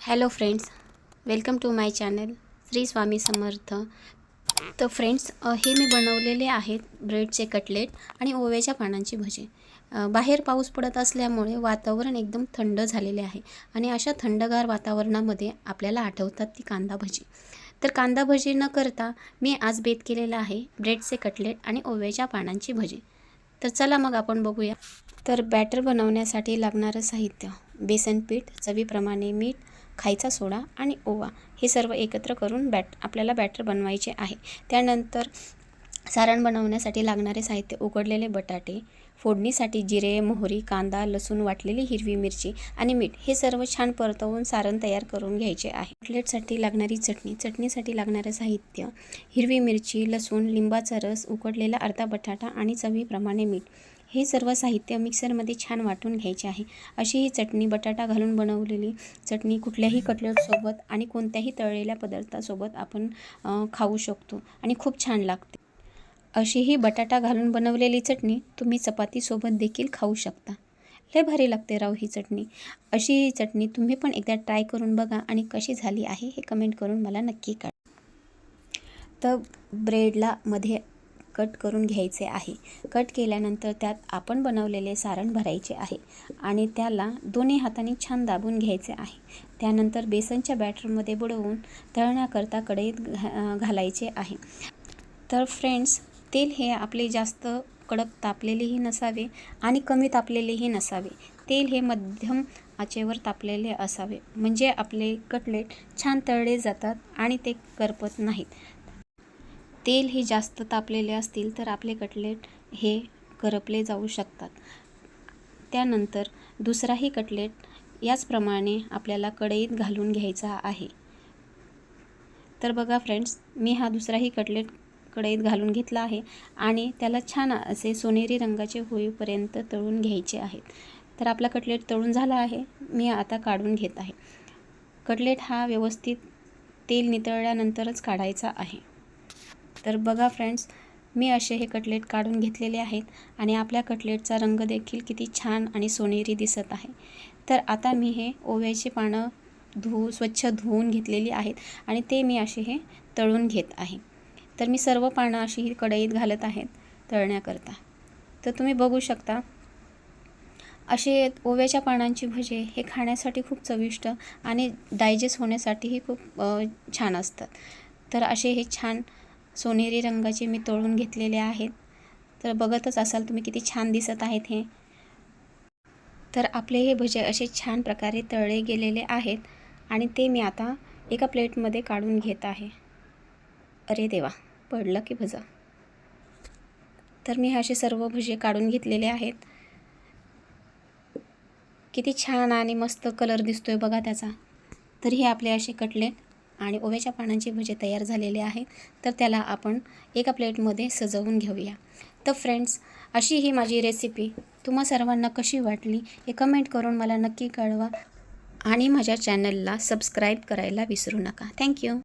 Hello friends welcome to my channel Shri Swami Samarth तर friends हे मी बनवलेले आहेत ब्रेडचे कटलेट आणि ओव्याच्या पानांची भजी. बाहेर पाऊस पडत असल्यामुळे वातावरण एकदम थंड झालेले आहे आणि अशा थंडगार वातावरणामध्ये आपल्याला आठवतात ती कांदा भजी. तर कांदा भजी न करता मी आज बेत केलेला आहे ब्रेडचे कटलेट आणि ओव्याच्या पानांची भजी. तर चला मग आपण बघूया. तर बॅटर बनवण्यासाठी लागणारं साहित्य बेसन पीठ चवीप्रमाणे मीठ खायचा सोडा आणि ओवा हे सर्व एकत्र करून बॅट आपल्याला बॅटर बनवायचे आहे. त्यानंतर सारण बनवण्यासाठी लागणारे साहित्य उकडलेले बटाटे फोडणीसाठी जिरे मोहरी कांदा लसूण वाटलेली हिरवी मिरची आणि मीठ हे सर्व छान परतवून सारण तयार करून घ्यायचे आहे. कटलेटसाठी लागणारी चटणी चटणीसाठी लागणारे साहित्य हिरवी मिरची लसूण लिंबाचा रस उकडलेला अर्धा बटाटा आणि चवीप्रमाणे मीठ हे सर्व साहित्य मिक्सरमध्ये छान वाटून घ्यायचे आहे. अशी ही चटणी बटाटा घालून बनवलेली चटणी कुठल्याही कटलेटसोबत आणि कोणत्याही तळलेल्या पदार्थासोबत आपण खाऊ शकतो आणि खूप छान लागते. अशी ही बटाटा घालून बनवलेली चटणी तुम्ही चपातीसोबत देखील खाऊ शकता. लय भारी लागते राव ही चटणी. अशी ही चटणी तुम्ही पण एकदा ट्राय करून बघा आणि कशी झाली आहे हे कमेंट करून मला नक्की काढा तर ब्रेडला मध्ये कट करून घ्यायचे आहे. कट केल्यानंतर त्यात आपण बनवलेले सारण भरायचे आहे आणि त्याला दोन्ही हाताने छान दाबून घ्यायचे आहे. त्यानंतर बेसनच्या बॅटरमध्ये बुडवून तळण्याकरता कढईत घा घालायचे आहे. तर फ्रेंड्स तेल हे आपले जास्त कडक तापलेलेही नसावे आणि कमी तापलेलेही नसावे. तेल हे मध्यम आचेवर तापलेले असावे. म्हणजे आपले कटलेट छान तळले जातात आणि ते करपत नाहीत. तेल हे जास्त तापलेले असतील तर आपले कटलेट हे करपले जाऊ शकतात. त्यानंतर दुसराही कटलेट याचप्रमाणे आपल्याला कढईत घालून घ्यायचा आहे. तर बघा फ्रेंड्स मी हा दुसराही कटलेट कढईत घालून घेतला आहे आणि त्याला छान असे सोनेरी रंगाचे होईपर्यंत तळून घ्यायचे आहेत. तर आपला कटलेट तळून झाला आहे मी आता काढून घेत आहे. कटलेट हा व्यवस्थित तेल नितळल्यानंतरच काढायचा आहे. तर बघा फ्रेंड्स मी असे हे कटलेट काढून घेतलेले आहेत आणि आपल्या कटलेटचा रंग देखील किती छान आणि सोनेरी दिसत आहे. तर आता मी हे ओव्याची पानं धुवू स्वच्छ धुवून घेतलेली आहेत आणि ते मी असे हे तळून घेत आहे. तर मी सर्व पानं अशी ही कढईत घालत आहेत तळण्याकरता. तर तुम्ही बघू शकता असे ओव्याच्या पानांची भजे हे खाण्यासाठी खूप चविष्ट आणि डायजेस्ट होण्यासाठीही खूप छान असतात. तर असे हे छान सोनेरी रंगाचे मी तळून घेतलेले आहेत. तर बघतच असाल तुम्ही किती छान दिसत आहेत हे. तर आपले हे भजे असे छान प्रकारे तळले गेलेले आहेत आणि ते मी आता एका प्लेटमध्ये काढून घेत आहे. अरे देवा पडलं की भजा. तर मी हे असे सर्व भजे काढून घेतलेले आहेत. किती छान आणि मस्त कलर दिसतोय बघा त्याचा. तर हे आपले असे कटलेट. आणि ओव्याच्या पानांचे भजे तयार झालेले आहेत तर त्याला आपण एका प्लेटमध्ये सजवून घेऊया. तर फ्रेंड्स अशी ही माझी रेसिपी तुम्हा सर्वांना कशी वाटली हे कमेंट करून मला नक्की कळवा आणि माझ्या चॅनलला सबस्क्राईब करायला विसरू नका. थँक्यू